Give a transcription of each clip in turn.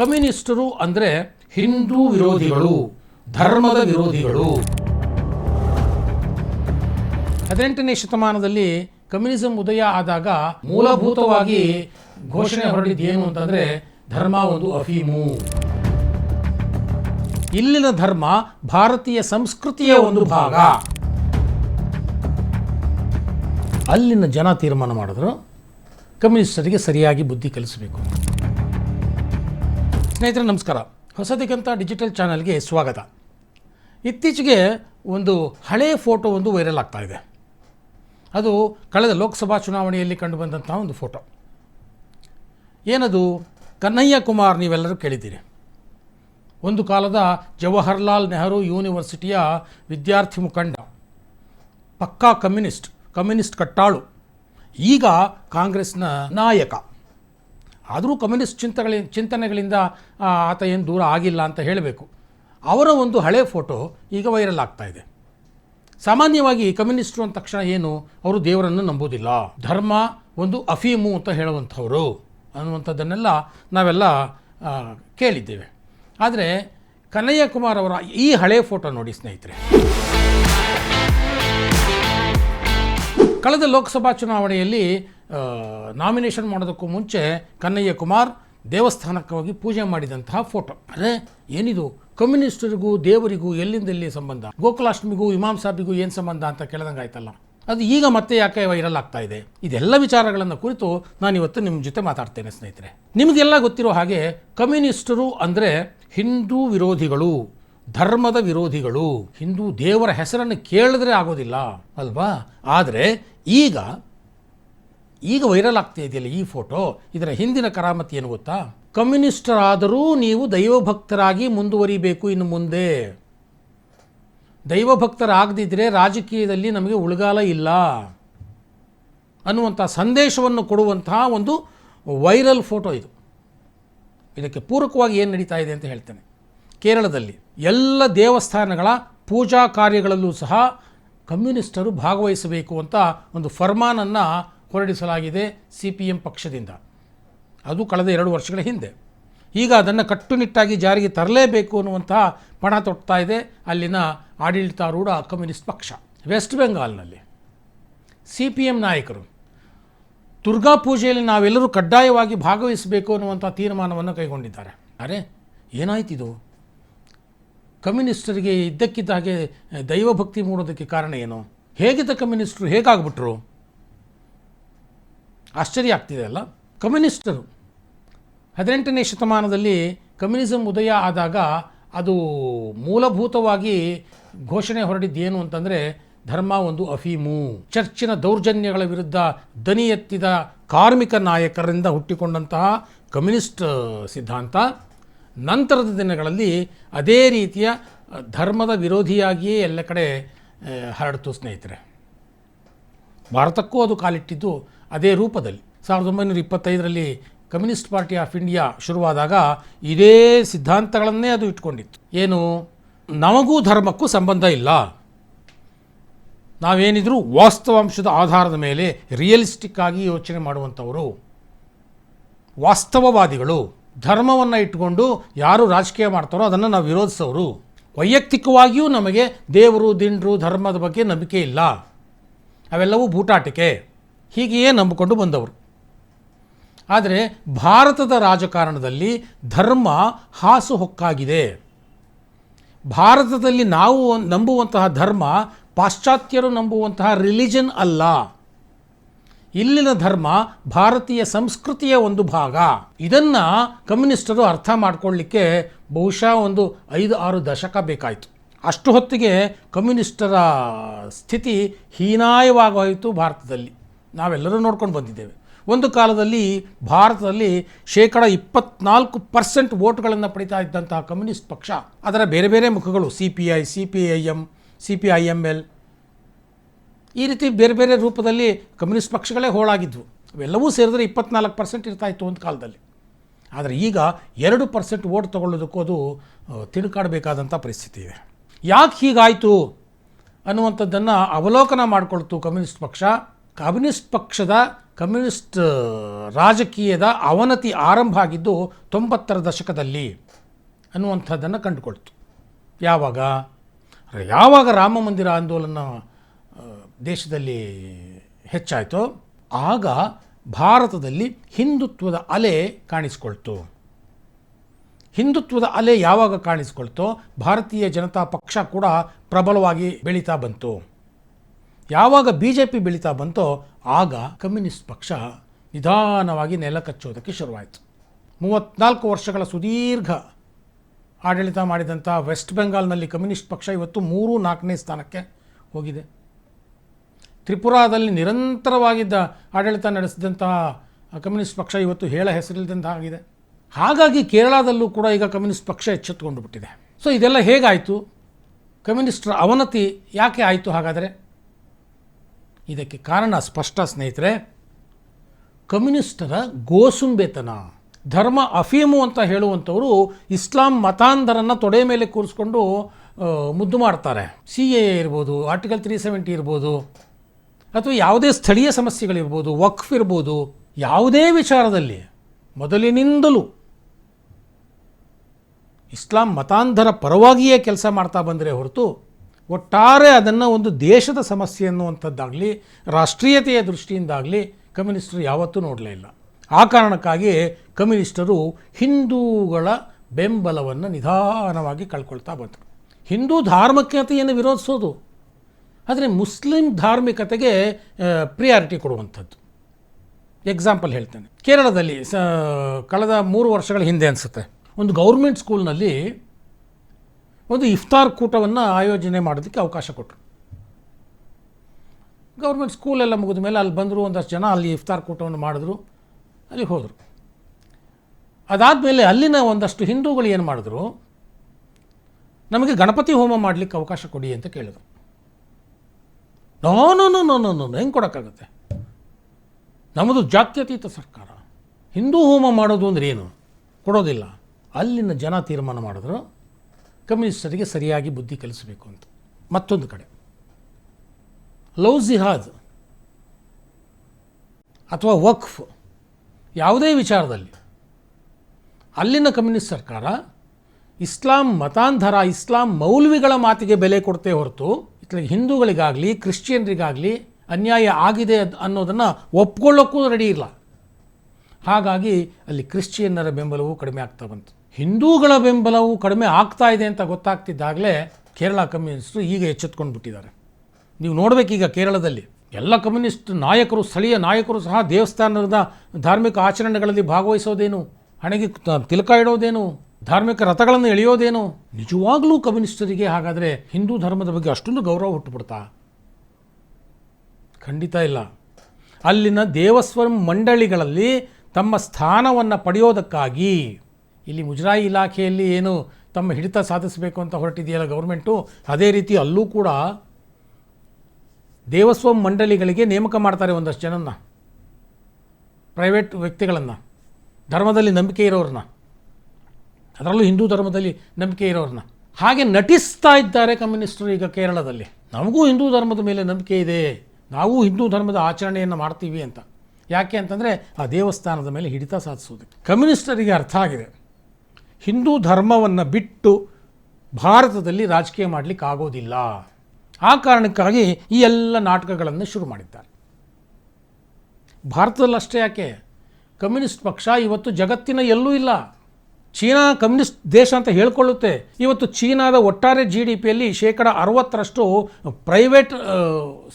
ಕಮ್ಯುನಿಸ್ಟರು ಅಂದರೆ ಹಿಂದೂ ವಿರೋಧಿಗಳು, ಧರ್ಮದ ವಿರೋಧಿಗಳು. ಹದಿನೆಂಟನೇ ಶತಮಾನದಲ್ಲಿ ಕಮ್ಯುನಿಸಂ ಉದಯ ಆದಾಗ ಮೂಲಭೂತವಾಗಿ ಘೋಷಣೆ ಹೊರಡಿದ್ದು ಏನು ಅಂತಂದ್ರೆ ಧರ್ಮ ಒಂದು ಅಫೀಮು. ಇಲ್ಲಿನ ಧರ್ಮ ಭಾರತೀಯ ಸಂಸ್ಕೃತಿಯ ಒಂದು ಭಾಗ. ಅಲ್ಲಿನ ಜನ ತೀರ್ಮಾನ ಮಾಡಿದ್ರು. ಕಮ್ಯುನಿಸ್ಟರಿಗೆ ಸರಿಯಾಗಿ ಬುದ್ಧಿ ಕಲಿಸಬೇಕು. ಸ್ನೇಹಿತರೆ, ನಮಸ್ಕಾರ. ಹೊಸದಿಗಂತ ಡಿಜಿಟಲ್ ಚಾನಲ್ಗೆ ಸ್ವಾಗತ. ಇತ್ತೀಚೆಗೆ ಒಂದು ಹಳೆಯ ಫೋಟೋ ಒಂದು ವೈರಲ್ ಆಗ್ತಾ ಇದೆ. ಅದು ಕಳೆದ ಲೋಕಸಭಾ ಚುನಾವಣೆಯಲ್ಲಿ ಕಂಡುಬಂದಂತಹ ಒಂದು ಫೋಟೋ. ಏನದು? ಕನ್ನಯ್ಯ ಕುಮಾರ್ ನೀವೆಲ್ಲರೂ ಕೇಳಿದ್ದೀರಿ. ಒಂದು ಕಾಲದ ಜವಾಹರ್ಲಾಲ್ ನೆಹರು ಯೂನಿವರ್ಸಿಟಿಯ ವಿದ್ಯಾರ್ಥಿ ಮುಖಂಡ, ಪಕ್ಕಾ ಕಮ್ಯುನಿಸ್ಟ್ ಕಮ್ಯುನಿಸ್ಟ್ ಕಟ್ಟಾಳು, ಈಗ ಕಾಂಗ್ರೆಸ್ನ ನಾಯಕ. ಆದರೂ ಕಮ್ಯುನಿಸ್ಟ್ ಚಿಂತಗಳ ಚಿಂತನೆಗಳಿಂದ ಆತ ಏನು ದೂರ ಆಗಿಲ್ಲ ಅಂತ ಹೇಳಬೇಕು. ಅವರ ಒಂದು ಹಳೆ ಫೋಟೋ ಈಗ ವೈರಲ್ ಆಗ್ತಾ ಇದೆ. ಸಾಮಾನ್ಯವಾಗಿ ಕಮ್ಯುನಿಸ್ಟರು ಅಂದ ತಕ್ಷಣ ಏನು? ಅವರು ದೇವರನ್ನು ನಂಬುವುದಿಲ್ಲ. ಧರ್ಮ ಒಂದು ಅಫೀಮು ಅಂತ ಹೇಳುವಂಥವರು ಅನ್ನುವಂಥದ್ದನ್ನೆಲ್ಲ ನಾವೆಲ್ಲ ಕೇಳಿದ್ದೇವೆ. ಆದರೆ ಕನ್ನಯ್ಯ ಕುಮಾರ್ ಅವರ ಈ ಹಳೆ ಫೋಟೋ ನೋಡಿ ಸ್ನೇಹಿತರೆ. ಕಳೆದ ಲೋಕಸಭಾ ಚುನಾವಣೆಯಲ್ಲಿ ನಾಮಿನೇಷನ್ ಮಾಡೋದಕ್ಕೂ ಮುಂಚೆ ಕನ್ನಯ್ಯ ಕುಮಾರ್ ದೇವಸ್ಥಾನಕ್ಕೆ ಹೋಗಿ ಪೂಜೆ ಮಾಡಿದಂತಹ ಫೋಟೋ ಅರೆ, ಏನಿದು? ಕಮ್ಯುನಿಸ್ಟರಿಗೂ, ದೇವರಿಗೂ ಎಲ್ಲಿಂದ ಎಲ್ಲಿ ಸಂಬಂಧ? ಗೋಕುಲಾಷ್ಟಮಿಗೂ, ಇಮಾಮ್ ಸಾಬಿಗೂ ಏನು ಸಂಬಂಧ ಅಂತ ಕೇಳ್ದಂಗೆ ಆಯ್ತಲ್ಲ? ಅದು ಈಗ ಮತ್ತೆ ಯಾಕೆ ವೈರಲ್ ಆಗ್ತಾ ಇದೆ? ಇದೆಲ್ಲ ವಿಚಾರಗಳನ್ನು ಕುರಿತು ನಾನು ಇವತ್ತು ನಿಮ್ಮ ಜೊತೆ ಮಾತಾಡ್ತೇನೆ ಸ್ನೇಹಿತರೆ. ನಿಮಗೆಲ್ಲ ಗೊತ್ತಿರೋ ಹಾಗೆ ಕಮ್ಯುನಿಸ್ಟರು ಅಂದರೆ ಹಿಂದೂ ವಿರೋಧಿಗಳು, ಧರ್ಮದ ವಿರೋಧಿಗಳು. ಹಿಂದೂ ದೇವರ ಹೆಸರನ್ನು ಕೇಳಿದ್ರೆ ಆಗೋದಿಲ್ಲ, ಅಲ್ವಾ? ಆದರೆ ಈಗ ಈಗ ವೈರಲ್ ಆಗ್ತಾ ಇದೆಯಲ್ಲ ಈ ಫೋಟೋ ಇದರ ಹಿಂದಿನ ಕರಾಮತಿ ಏನು ಗೊತ್ತಾ? ಕಮ್ಯುನಿಸ್ಟರಾದರೂ ನೀವು ದೈವಭಕ್ತರಾಗಿ ಮುಂದುವರಿಬೇಕು ಇನ್ನು ಮುಂದೆ. ದೈವಭಕ್ತರಾಗದಿದ್ದರೆ ರಾಜಕೀಯದಲ್ಲಿ ನಮಗೆ ಉಳಗಾಲ ಇಲ್ಲ ಅನ್ನುವಂಥ ಸಂದೇಶವನ್ನು ಕೊಡುವಂತಹ ಒಂದು ವೈರಲ್ ಫೋಟೋ ಇದು. ಇದಕ್ಕೆ ಪೂರಕವಾಗಿ ಏನು ನಡೀತಾ ಇದೆ ಅಂತ ಹೇಳ್ತೇನೆ. ಕೇರಳದಲ್ಲಿ ಎಲ್ಲ ದೇವಸ್ಥಾನಗಳ ಪೂಜಾ ಕಾರ್ಯಗಳಲ್ಲೂ ಸಹ ಕಮ್ಯುನಿಸ್ಟರು ಭಾಗವಹಿಸಬೇಕು ಅಂತ ಒಂದು ಫರ್ಮಾನನ್ನು ಹೊರಡಿಸಲಾಗಿದೆ ಸಿ ಪಿ ಎಂ ಪಕ್ಷದಿಂದ. ಅದು ಕಳೆದ ಎರಡು ವರ್ಷಗಳ ಹಿಂದೆ. ಈಗ ಅದನ್ನು ಕಟ್ಟುನಿಟ್ಟಾಗಿ ಜಾರಿಗೆ ತರಲೇಬೇಕು ಅನ್ನುವಂತಹ ಪಣ ತೊಡ್ತಾ ಇದೆ ಅಲ್ಲಿನ ಆಡಳಿತಾರೂಢ ಕಮ್ಯುನಿಸ್ಟ್ ಪಕ್ಷ, ವೆಸ್ಟ್ ಬೆಂಗಾಲ್ನಲ್ಲಿ. ಸಿ ಪಿ ಎಂ ನಾಯಕರು, ದುರ್ಗಾ ಪೂಜೆಯಲ್ಲಿ ನಾವೆಲ್ಲರೂ ಕಡ್ಡಾಯವಾಗಿ ಭಾಗವಹಿಸಬೇಕು ಅನ್ನುವಂಥ ತೀರ್ಮಾನವನ್ನು ಕೈಗೊಂಡಿದ್ದಾರೆ. ಅರೆ, ಏನಾಯ್ತಿದು? ಕಮ್ಯುನಿಸ್ಟರಿಗೆ ಇದ್ದಕ್ಕಿದ್ದ ಹಾಗೆ ದೈವಭಕ್ತಿ ಮೂಡೋದಕ್ಕೆ ಕಾರಣ ಏನು? ಹೇಗಿದ್ದ ಕಮ್ಯುನಿಸ್ಟರು? ಹೇಗಾಗ್ಬಿಟ್ರು? ಆಶ್ಚರ್ಯ ಆಗ್ತಿದೆ ಅಲ್ಲ? ಕಮ್ಯುನಿಸ್ಟರು. ಹದಿನೆಂಟನೇ ಶತಮಾನದಲ್ಲಿ ಕಮ್ಯುನಿಸಮ್ ಉದಯ ಆದಾಗ ಅದು ಮೂಲಭೂತವಾಗಿ ಘೋಷಣೆ ಹೊರಡಿದ್ದೇನು ಅಂತಂದರೆ ಧರ್ಮ ಒಂದು ಅಫೀಮು. ಚರ್ಚಿನ ದೌರ್ಜನ್ಯಗಳ ವಿರುದ್ಧ ದನಿ ಎತ್ತಿದ ಕಾರ್ಮಿಕ ನಾಯಕರಿಂದ ಹುಟ್ಟಿಕೊಂಡಂತಹ ಕಮ್ಯುನಿಸ್ಟ್ ಸಿದ್ಧಾಂತ ನಂತರದ ದಿನಗಳಲ್ಲಿ ಅದೇ ರೀತಿಯ ಧರ್ಮದ ವಿರೋಧಿಯಾಗಿಯೇ ಎಲ್ಲ ಕಡೆ ಹರಡ್ತು ಹರಡಿತು ಸ್ನೇಹಿತರೆ. ಭಾರತಕ್ಕೂ ಅದು ಕಾಲಿಟ್ಟಿದ್ದು ಅದೇ ರೂಪದಲ್ಲಿ. ಸಾವಿರದ ಒಂಬೈನೂರ ಇಪ್ಪತ್ತೈದರಲ್ಲಿ ಕಮ್ಯುನಿಸ್ಟ್ ಪಾರ್ಟಿ ಆಫ್ ಇಂಡಿಯಾ ಶುರುವಾದಾಗ ಇದೇ ಸಿದ್ಧಾಂತಗಳನ್ನೇ ಅದು ಇಟ್ಕೊಂಡಿತ್ತು. ಏನು? ನಮಗೂ ಧರ್ಮಕ್ಕೂ ಸಂಬಂಧ ಇಲ್ಲ. ನಾವೇನಿದ್ರು ವಾಸ್ತವಾಂಶದ ಆಧಾರದ ಮೇಲೆ ರಿಯಲಿಸ್ಟಿಕ್ ಆಗಿ ಯೋಚನೆ ಮಾಡುವಂಥವರು, ವಾಸ್ತವವಾದಿಗಳು, ಧರ್ಮವನ್ನು ಇಟ್ಕೊಂಡು ಯಾರು ರಾಜಕೀಯ ಮಾಡ್ತಾರೋ ಅದನ್ನು ನಾವು ವಿರೋಧಿಸೋರು. ವೈಯಕ್ತಿಕವಾಗಿಯೂ ನಮಗೆ ದೇವರು, ದಿಂಡ್ರು, ಧರ್ಮದ ಬಗ್ಗೆ ನಂಬಿಕೆ ಇಲ್ಲ. ಅವೆಲ್ಲವೂ ಬೂಟಾಟಿಕೆ ಹೀಗೆಯೇ ನಂಬಿಕೊಂಡು ಬಂದವರು. ಆದರೆ ಭಾರತದ ರಾಜಕಾರಣದಲ್ಲಿ ಧರ್ಮ ಹಾಸುಹೊಕ್ಕಾಗಿದೆ ಭಾರತದಲ್ಲಿ ನಾವು ನಂಬುವಂತಹ ಧರ್ಮ ಪಾಶ್ಚಾತ್ಯರು ನಂಬುವಂತಹ ರಿಲಿಜನ್ ಅಲ್ಲ. ಇಲ್ಲಿನ ಧರ್ಮ ಭಾರತೀಯ ಸಂಸ್ಕೃತಿಯ ಒಂದು ಭಾಗ. ಇದನ್ನು ಕಮ್ಯುನಿಸ್ಟರು ಅರ್ಥ ಮಾಡಿಕೊಳ್ಳಿಕ್ಕೆ ಬಹುಶಃ ಒಂದು ಐದು ಆರು ದಶಕ ಬೇಕಾಯಿತು. ಅಷ್ಟು ಹೊತ್ತಿಗೆ ಕಮ್ಯುನಿಸ್ಟರ ಸ್ಥಿತಿ ಹೀನಾಯವಾಗೋಯಿತು ಭಾರತದಲ್ಲಿ. ನಾವೆಲ್ಲರೂ ನೋಡ್ಕೊಂಡು ಬಂದಿದ್ದೇವೆ. ಒಂದು ಕಾಲದಲ್ಲಿ ಭಾರತದಲ್ಲಿ ಶೇಕಡ ಇಪ್ಪತ್ನಾಲ್ಕು ಪರ್ಸೆಂಟ್ ವೋಟ್ಗಳನ್ನು ಪಡಿತಾ ಇದ್ದಂತಹ ಕಮ್ಯುನಿಸ್ಟ್ ಪಕ್ಷ, ಅದರ ಬೇರೆ ಬೇರೆ ಮುಖಗಳು C P I C P I M C P I M L ಈ ರೀತಿ ಬೇರೆ ಬೇರೆ ರೂಪದಲ್ಲಿ ಕಮ್ಯುನಿಸ್ಟ್ ಪಕ್ಷಗಳೇ ಹೋಳಾಗಿದ್ವು. ಅವೆಲ್ಲವೂ ಸೇರಿದ್ರೆ ಇಪ್ಪತ್ನಾಲ್ಕು ಪರ್ಸೆಂಟ್ ಇರ್ತಾ ಇತ್ತು ಒಂದು ಕಾಲದಲ್ಲಿ. ಆದರೆ ಈಗ ಎರಡು ಪರ್ಸೆಂಟ್ ವೋಟ್ ತೊಗೊಳ್ಳೋದಕ್ಕೂ ಅದು ತಿಳುಕಾಡಬೇಕಾದಂಥ ಪರಿಸ್ಥಿತಿ ಇದೆ. ಯಾಕೆ ಹೀಗಾಯಿತು ಅನ್ನುವಂಥದ್ದನ್ನು ಅವಲೋಕನ ಮಾಡಿಕೊಳ್ತು ಕಮ್ಯುನಿಸ್ಟ್ ಪಕ್ಷ. ಕಮ್ಯುನಿಸ್ಟ್ ಪಕ್ಷದ ಕಮ್ಯುನಿಸ್ಟ್ ರಾಜಕೀಯದ ಅವನತಿ ಆರಂಭ ಆಗಿದ್ದು ತೊಂಬತ್ತರ ದಶಕದಲ್ಲಿ ಅನ್ನುವಂಥದ್ದನ್ನು ಕಂಡುಕೊಳ್ತು. ಯಾವಾಗ? ಯಾವಾಗ ರಾಮ ಮಂದಿರ ಆಂದೋಲನ ದೇಶದಲ್ಲಿ ಹೆಚ್ಚಾಯಿತೋ, ಆಗ ಭಾರತದಲ್ಲಿ ಹಿಂದುತ್ವದ ಅಲೆ ಕಾಣಿಸ್ಕೊಳ್ತು. ಹಿಂದುತ್ವದ ಅಲೆ ಯಾವಾಗ ಕಾಣಿಸ್ಕೊಳ್ತೋ ಭಾರತೀಯ ಜನತಾ ಪಕ್ಷ ಕೂಡ ಪ್ರಬಲವಾಗಿ ಬೆಳೀತಾ ಬಂತು. ಯಾವಾಗ ಬಿ ಜೆ ಪಿ ಬೆಳೀತಾ ಬಂತೋ ಆಗ ಕಮ್ಯುನಿಸ್ಟ್ ಪಕ್ಷ ನಿಧಾನವಾಗಿ ನೆಲ ಕಚ್ಚೋದಕ್ಕೆ ಶುರುವಾಯಿತು. ಮೂವತ್ತ್ನಾಲ್ಕು ವರ್ಷಗಳ ಸುದೀರ್ಘ ಆಡಳಿತ ಮಾಡಿದಂಥ ವೆಸ್ಟ್ ಬೆಂಗಾಲ್ನಲ್ಲಿ ಕಮ್ಯುನಿಸ್ಟ್ ಪಕ್ಷ ಇವತ್ತು ಮೂರು ನಾಲ್ಕನೇ ಸ್ಥಾನಕ್ಕೆ ಹೋಗಿದೆ. ತ್ರಿಪುರಾದಲ್ಲಿ ನಿರಂತರವಾಗಿದ್ದ ಆಡಳಿತ ನಡೆಸಿದಂತಹ ಕಮ್ಯುನಿಸ್ಟ್ ಪಕ್ಷ ಇವತ್ತು ಹೇಳ ಹೆಸರಿಲ್ಲದಂತ ಆಗಿದೆ ಹಾಗಾಗಿ ಕೇರಳದಲ್ಲೂ ಕೂಡ ಈಗ ಕಮ್ಯುನಿಸ್ಟ್ ಪಕ್ಷ ಎಚ್ಚೆತ್ತುಕೊಂಡು ಬಿಟ್ಟಿದೆ. ಸೊ ಇದೆಲ್ಲ ಹೇಗಾಯಿತು? ಕಮ್ಯುನಿಸ್ಟರ ಅವನತಿ ಯಾಕೆ ಆಯಿತು ಹಾಗಾದರೆ? ಇದಕ್ಕೆ ಕಾರಣ ಸ್ಪಷ್ಟ ಸ್ನೇಹಿತರೆ, ಕಮ್ಯುನಿಸ್ಟರ ಗೋಸುಂಬೆತನ, ಧರ್ಮ ಅಫೀಮು ಅಂತ ಹೇಳುವಂಥವರು ಇಸ್ಲಾಂ ಮತಾಂಧರನ್ನು ತೊಡೆ ಮೇಲೆ ಕೂರಿಸ್ಕೊಂಡು ಮುದ್ದು ಮಾಡ್ತಾರೆ. ಸಿ ಎ ಇರ್ಬೋದು, ಆರ್ಟಿಕಲ್ ತ್ರೀ ಸೆವೆಂಟಿ ಇರ್ಬೋದು, ಅಥವಾ ಯಾವುದೇ ಸ್ಥಳೀಯ ಸಮಸ್ಯೆಗಳಿರ್ಬೋದು, ವಕ್ಫ್ ಇರ್ಬೋದು, ಯಾವುದೇ ವಿಚಾರದಲ್ಲಿ ಮೊದಲಿನಿಂದಲೂ ಇಸ್ಲಾಂ ಮತಾಂಧರ ಪರವಾಗಿಯೇ ಕೆಲಸ ಮಾಡ್ತಾ ಬಂದರೆ ಹೊರತು ಒಟ್ಟಾರೆ ಅದನ್ನು ಒಂದು ದೇಶದ ಸಮಸ್ಯೆ ಅನ್ನುವಂಥದ್ದಾಗಲಿ, ರಾಷ್ಟ್ರೀಯತೆಯ ದೃಷ್ಟಿಯಿಂದಾಗಲಿ ಕಮ್ಯುನಿಸ್ಟರು ಯಾವತ್ತೂ ನೋಡಲೇ ಇಲ್ಲ. ಆ ಕಾರಣಕ್ಕಾಗಿ ಕಮ್ಯುನಿಸ್ಟರು ಹಿಂದೂಗಳ ಬೆಂಬಲವನ್ನು ನಿಧಾನವಾಗಿ ಕಳ್ಕೊಳ್ತಾ ಬಂದರು. ಹಿಂದೂ ಧಾರ್ಮಿಕತೆಯನ್ನು ವಿರೋಧಿಸೋದು. ಆದರೆ ಮುಸ್ಲಿಂ ಧಾರ್ಮಿಕತೆಗೆ ಪ್ರಿಯಾರಿಟಿ ಕೊಡುವಂಥದ್ದು. ಎಕ್ಸಾಂಪಲ್ ಹೇಳ್ತೇನೆ. ಕೇರಳದಲ್ಲಿ, ಸ, ಕಳೆದ ಮೂರು ವರ್ಷಗಳ ಹಿಂದೆ ಅನಿಸುತ್ತೆ. ಒಂದು ಗೌರ್ಮೆಂಟ್ ಸ್ಕೂಲ್ನಲ್ಲಿ ಒಂದು ಇಫ್ತಾರ್ ಕೂಟವನ್ನು ಆಯೋಜನೆ ಮಾಡೋದಕ್ಕೆ ಅವಕಾಶ ಕೊಟ್ಟರು ಗೌರ್ಮೆಂಟ್ ಸ್ಕೂಲೆಲ್ಲ ಮುಗಿದ ಮೇಲೆ ಅಲ್ಲಿ ಬಂದರು, ಒಂದಷ್ಟು ಜನ ಅಲ್ಲಿ ಇಫ್ತಾರ್ ಕೂಟವನ್ನು ಮಾಡಿದ್ರು ಅಲ್ಲಿ ಹೋದರು. ಅದಾದಮೇಲೆ ಅಲ್ಲಿನ ಒಂದಷ್ಟು ಹಿಂದೂಗಳು ಏನು ಮಾಡಿದ್ರು, ನಮಗೆ ಗಣಪತಿ ಹೋಮ ಮಾಡಲಿಕ್ಕೆ ಅವಕಾಶ ಕೊಡಿ ಅಂತ ಕೇಳಿದ್ರು. No no no no no, ಹೆಂಗೆ ಕೊಡೋಕ್ಕಾಗುತ್ತೆ? ನಮ್ಮದು ಜಾತ್ಯತೀತ ಸರ್ಕಾರ. ಹಿಂದೂ ಹೋಮ ಮಾಡೋದು ಅಂದ್ರೆ ಏನು? ಕೊಡೋದಿಲ್ಲ. ಅಲ್ಲಿನ ಜನ ತೀರ್ಮಾನ ಮಾಡಿದ್ರು, ಕಮ್ಯುನಿಸ್ಟರಿಗೆ ಸರಿಯಾಗಿ ಬುದ್ಧಿ ಕಲಿಸಬೇಕು ಅಂತ. ಮತ್ತೊಂದು ಕಡೆ. ಲವ್ ಜಿಹಾದ್ ಅಥವಾ ವಕ್ಫ್ ಯಾವುದೇ ವಿಚಾರದಲ್ಲಿ ಅಲ್ಲಿನ ಕಮ್ಯುನಿಸ್ಟ್ ಸರ್ಕಾರ ಇಸ್ಲಾಂ ಮತಾಂಧರ, ಇಸ್ಲಾಂ ಮೌಲ್ವಿಗಳ ಮಾತಿಗೆ ಬೆಲೆ ಕೊಡ್ತೇ ಹೊರತು, ಇತ್ಲಾಗ ಹಿಂದೂಗಳಿಗಾಗಲಿ, ಕ್ರಿಶ್ಚಿಯನ್ರಿಗಾಗಲಿ ಅನ್ಯಾಯ ಆಗಿದೆ ಅನ್ನೋದನ್ನು ಒಪ್ಕೊಳ್ಳೋಕ್ಕೂ ರೆಡಿ ಇಲ್ಲ. ಹಾಗಾಗಿ ಅಲ್ಲಿ ಕ್ರಿಶ್ಚಿಯನ್ನರ ಬೆಂಬಲವೂ ಕಡಿಮೆ ಆಗ್ತಾ ಬಂತು. ಹಿಂದೂಗಳ ಬೆಂಬಲವು ಕಡಿಮೆ ಆಗ್ತಾ ಇದೆ ಅಂತ ಗೊತ್ತಾಗ್ತಿದ್ದಾಗಲೇ ಕೇರಳ ಕಮ್ಯುನಿಸ್ಟ್ರು ಈಗ ಎಚ್ಚೆತ್ಕೊಂಡು ಬಿಟ್ಟಿದ್ದಾರೆ. ನೀವು ನೋಡಬೇಕೀಗ ಕೇರಳದಲ್ಲಿ. ಎಲ್ಲ ಕಮ್ಯುನಿಸ್ಟ್ ನಾಯಕರು, ಸ್ಥಳೀಯ ನಾಯಕರು ಸಹ ದೇವಸ್ಥಾನದ ಧಾರ್ಮಿಕ ಆಚರಣೆಗಳಲ್ಲಿ ಭಾಗವಹಿಸೋದೇನು? ಹಣೆಗೆ ತಿಲಕ ಇಡೋದೇನು? ಧಾರ್ಮಿಕ ರಥಗಳನ್ನು ಎಳೆಯೋದೇನು? ನಿಜವಾಗ್ಲೂ ಕಮ್ಯುನಿಸ್ಟರಿಗೆ ಹಾಗಾದರೆ ಹಿಂದೂ ಧರ್ಮದ ಬಗ್ಗೆ ಅಷ್ಟೊಂದು ಗೌರವ ಹುಟ್ಟುಬಿಡ್ತಾ? ಖಂಡಿತ ಇಲ್ಲ. ಅಲ್ಲಿನ ದೇವಸ್ವಂ ಮಂಡಳಿಗಳಲ್ಲಿ ತಮ್ಮ ಸ್ಥಾನವನ್ನು ಪಡೆಯೋದಕ್ಕಾಗಿ ಇಲ್ಲಿ ಮುಜರಾಯಿ ಇಲಾಖೆಯಲ್ಲಿ ಏನು ತಮ್ಮ ಹಿಡಿತ ಸಾಧಿಸಬೇಕು ಅಂತ ಹೊರಟಿದೆಯಲ್ಲ ಗೌರ್ಮೆಂಟು? ಅದೇ ರೀತಿ ಅಲ್ಲೂ ಕೂಡ ದೇವಸ್ವಂ ಮಂಡಳಿಗಳಿಗೆ ನೇಮಕ ಮಾಡ್ತಾರೆ ಒಂದಷ್ಟು ಜನನ್ನ. ಪ್ರೈವೇಟ್ ವ್ಯಕ್ತಿಗಳನ್ನು. ಧರ್ಮದಲ್ಲಿ ನಂಬಿಕೆ ಇರೋರನ್ನ ಅದರಲ್ಲೂ ಹಿಂದೂ ಧರ್ಮದಲ್ಲಿ ನಂಬಿಕೆ ಇರೋರನ್ನ ಹಾಗೆ ನಟಿಸ್ತಾ ಇದ್ದಾರೆ ಕಮ್ಯುನಿಸ್ಟರು ಈಗ ಕೇರಳದಲ್ಲಿ. ನಮಗೂ ಹಿಂದೂ ಧರ್ಮದ ಮೇಲೆ ನಂಬಿಕೆ ಇದೆ. ನಾವು ಹಿಂದೂ ಧರ್ಮದ ಆಚರಣೆಯನ್ನು ಮಾಡ್ತೀವಿ ಅಂತ. ಯಾಕೆ ಅಂತಂದರೆ ಆ ದೇವಸ್ಥಾನದ ಮೇಲೆ ಹಿಡಿತ ಸಾಧಿಸೋದಕ್ಕೆ. ಕಮ್ಯುನಿಸ್ಟರಿಗೆ ಅರ್ಥ ಆಗಿದೆ. ಹಿಂದೂ ಧರ್ಮವನ್ನು ಬಿಟ್ಟು ಭಾರತದಲ್ಲಿ ರಾಜಕೀಯ ಮಾಡಲಿಕ್ಕೆ ಆಗೋದಿಲ್ಲ. ಆ ಕಾರಣಕ್ಕಾಗಿ ಈ ಎಲ್ಲ ನಾಟಕಗಳನ್ನು ಶುರು ಮಾಡಿದ್ದಾರೆ. ಭಾರತದಲ್ಲಷ್ಟೇ ಯಾಕೆ? ಕಮ್ಯುನಿಸ್ಟ್ ಪಕ್ಷ ಇವತ್ತು ಜಗತ್ತಿನ ಎಲ್ಲೂ ಇಲ್ಲ. ಚೀನಾ ಕಮ್ಯುನಿಸ್ಟ್ ದೇಶ ಅಂತ ಹೇಳ್ಕೊಳ್ಳುತ್ತೆ. ಇವತ್ತು ಚೀನಾದ ಒಟ್ಟಾರೆ ಜಿ ಡಿ ಪಿಯಲ್ಲಿ ಶೇಕಡ ಅರವತ್ತರಷ್ಟು ಪ್ರೈವೇಟ್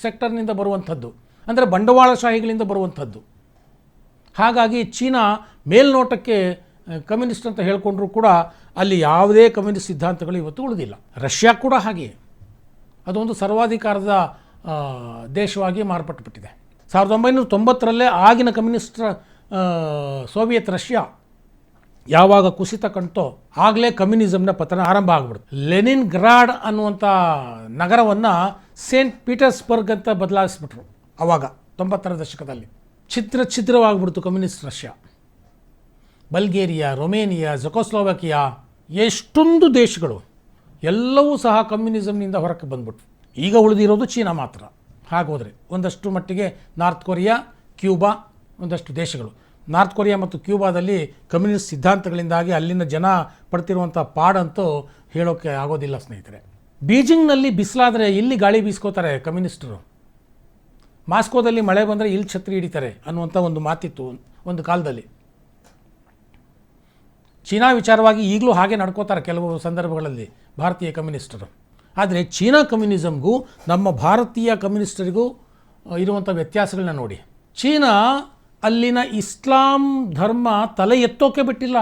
ಸೆಕ್ಟರ್ನಿಂದ ಬರುವಂಥದ್ದು. ಅಂದರೆ ಬಂಡವಾಳಶಾಹಿಗಳಿಂದ ಬರುವಂಥದ್ದು. ಹಾಗಾಗಿ ಚೀನಾ ಮೇಲ್ನೋಟಕ್ಕೆ ಕಮ್ಯುನಿಸ್ಟ್ ಅಂತ ಹೇಳ್ಕೊಂಡ್ರೂ ಕೂಡ ಅಲ್ಲಿ ಯಾವುದೇ ಕಮ್ಯುನಿಸ್ಟ್ ಸಿದ್ಧಾಂತಗಳು ಇವತ್ತು ಉಳಿದಿಲ್ಲ. ರಷ್ಯಾ ಕೂಡ ಹಾಗೆಯೇ. ಅದೊಂದು ಸರ್ವಾಧಿಕಾರದ ದೇಶವಾಗಿ ಮಾರ್ಪಟ್ಟುಬಿಟ್ಟಿದೆ. ಸಾವಿರದ ಒಂಬೈನೂರ ತೊಂಬತ್ತರಲ್ಲೇ ಆಗಿನ ಕಮ್ಯುನಿಸ್ಟ್ ಸೋವಿಯತ್ ರಷ್ಯಾ ಯಾವಾಗ ಕುಸಿತ ಕಂಡ್ತೋ ಆಗಲೇ ಕಮ್ಯುನಿಸಮ್ನ ಪತನ ಆರಂಭ ಆಗ್ಬಿಡ್ತು ಲೆನಿನ್ ಗ್ರಾಡ್ ಅನ್ನುವಂಥ ನಗರವನ್ನು ಸೇಂಟ್ ಪೀಟರ್ಸ್ಬರ್ಗ್ ಅಂತ ಬದಲಾಯಿಸ್ಬಿಟ್ರು ಆವಾಗ ತೊಂಬತ್ತರ ದಶಕದಲ್ಲಿ. ಛಿದ್ರ ಛಿದ್ರವಾಗ್ಬಿಡ್ತು communist Russia. Bulgaria, Romania, Czechoslovakia, ಎಷ್ಟೊಂದು ದೇಶಗಳು ಎಲ್ಲವೂ ಸಹ ಕಮ್ಯುನಿಸಮ್ನಿಂದ ಹೊರಕ್ಕೆ ಬಂದ್ಬಿಟ್ವು. ಈಗ ಉಳಿದಿರೋದು ಚೀನಾ ಮಾತ್ರ. ಹಾಗೋದ್ರೆ ಒಂದಷ್ಟು ಮಟ್ಟಿಗೆ ನಾರ್ತ್ ಕೊರಿಯಾ, ಕ್ಯೂಬಾ ಒಂದಷ್ಟು ದೇಶಗಳು. ನಾರ್ತ್ ಕೊರಿಯಾ ಮತ್ತು ಕ್ಯೂಬಾದಲ್ಲಿ ಕಮ್ಯುನಿಸ್ಟ್ ಸಿದ್ಧಾಂತಗಳಿಂದಾಗಿ ಅಲ್ಲಿನ ಜನ ಪಡ್ತಿರುವಂಥ ಪಾಡಂತೂ ಹೇಳೋಕ್ಕೆ ಆಗೋದಿಲ್ಲ ಸ್ನೇಹಿತರೆ. ಬೀಜಿಂಗ್ನಲ್ಲಿ ಬಿಸಿಲಾದರೆ ಇಲ್ಲಿ ಗಾಳಿ ಬೀಸ್ಕೋತಾರೆ ಕಮ್ಯುನಿಸ್ಟರು? ಮಾಸ್ಕೋದಲ್ಲಿ ಮಳೆ ಬಂದರೆ ಇಲ್ಲಿ ಛತ್ರಿ ಹಿಡಿತಾರೆ ಅನ್ನುವಂಥ ಒಂದು ಮಾತಿತ್ತು ಒಂದು ಕಾಲದಲ್ಲಿ. ಚೀನಾ ವಿಚಾರವಾಗಿ ಈಗಲೂ ಹಾಗೆ ನಡ್ಕೋತಾರೆ ಕೆಲವು ಸಂದರ್ಭಗಳಲ್ಲಿ ಭಾರತೀಯ ಕಮ್ಯುನಿಸ್ಟರು. ಆದರೆ ಚೀನಾ ಕಮ್ಯುನಿಸಮ್ಗೂ ನಮ್ಮ ಭಾರತೀಯ ಕಮ್ಯುನಿಸ್ಟರಿಗೂ ಇರುವಂಥ ವ್ಯತ್ಯಾಸಗಳನ್ನ ನೋಡಿ. ಚೀನಾ ಅಲ್ಲಿನ ಇಸ್ಲಾಂ ಧರ್ಮ ತಲೆ ಎತ್ತೋಕೆ ಬಿಟ್ಟಿಲ್ಲ.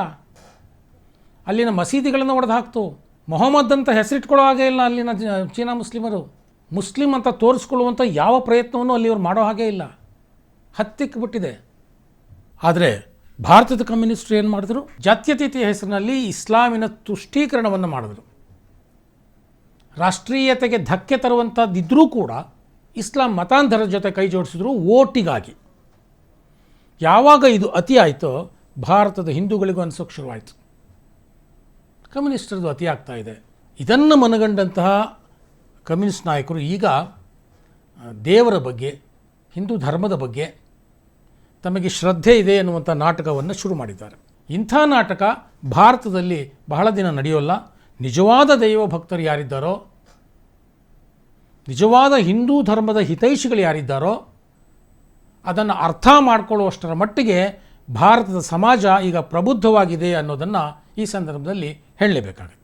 ಅಲ್ಲಿನ ಮಸೀದಿಗಳನ್ನು ಒಡೆದು ಹಾಕ್ತು. ಮೊಹಮ್ಮದ್ ಅಂತ ಹೆಸರಿಟ್ಕೊಳ್ಳೋ ಹಾಗೆ ಇಲ್ಲ ಅಲ್ಲಿನ ಚೀನಾ ಮುಸ್ಲಿಮರು. ಮುಸ್ಲಿಂ ಅಂತ ತೋರಿಸ್ಕೊಳ್ಳುವಂಥ ಯಾವ ಪ್ರಯತ್ನವನ್ನು ಅಲ್ಲಿ ಅವ್ರು ಮಾಡೋ ಹಾಗೆ ಇಲ್ಲ. ಹತ್ತಿಕ್ಕೆ ಬಿಟ್ಟಿದೆ ಆದರೆ ಭಾರತದ ಕಮ್ಯುನಿಸ್ಟರು ಏನು ಮಾಡಿದ್ರು? ಜಾತ್ಯತೀತೆಯ ಹೆಸರಿನಲ್ಲಿ ಇಸ್ಲಾಮಿನ ತುಷ್ಟೀಕರಣವನ್ನು ಮಾಡಿದ್ರು. ರಾಷ್ಟ್ರೀಯತೆಗೆ ಧಕ್ಕೆ ತರುವಂಥದ್ದಿದ್ದರೂ ಕೂಡ ಇಸ್ಲಾಂ ಮತಾಂಧರ ಜೊತೆ ಕೈ ಜೋಡಿಸಿದ್ರು ಓಟಿಗಾಗಿ. ಯಾವಾಗ ಇದು ಅತಿ ಆಯಿತೋ ಭಾರತದ ಹಿಂದೂಗಳಿಗೂ ಅನಿಸೋಕೆ ಶುರುವಾಯಿತು. ಕಮ್ಯುನಿಸ್ಟರದು ಅತಿ ಆಗ್ತಾ ಇದೆ. ಇದನ್ನು ಮನಗಂಡಂತಹ ಕಮ್ಯುನಿಸ್ಟ್ ನಾಯಕರು ಈಗ ದೇವರ ಬಗ್ಗೆ, ಹಿಂದೂ ಧರ್ಮದ ಬಗ್ಗೆ ತಮಗೆ ಶ್ರದ್ಧೆ ಇದೆ ಎನ್ನುವಂಥ ನಾಟಕವನ್ನು ಶುರು ಮಾಡಿದ್ದಾರೆ. ಇಂಥ ನಾಟಕ ಭಾರತದಲ್ಲಿ ಬಹಳ ದಿನ ನಡೆಯೋಲ್ಲ. ನಿಜವಾದ ದೈವ ಭಕ್ತರು ಯಾರಿದ್ದಾರೋ, ನಿಜವಾದ ಹಿಂದೂ ಧರ್ಮದ ಹಿತೈಷಿಗಳು ಯಾರಿದ್ದಾರೋ, ಅದನ್ನು ಅರ್ಥ ಮಾಡಿಕೊಳ್ಳುವಷ್ಟರ ಮಟ್ಟಿಗೆ ಭಾರತದ ಸಮಾಜ ಈಗ ಪ್ರಬುದ್ಧವಾಗಿದೆ ಅನ್ನೋದನ್ನು ಈ ಸಂದರ್ಭದಲ್ಲಿ ಹೇಳಲೇಬೇಕಾಗುತ್ತೆ.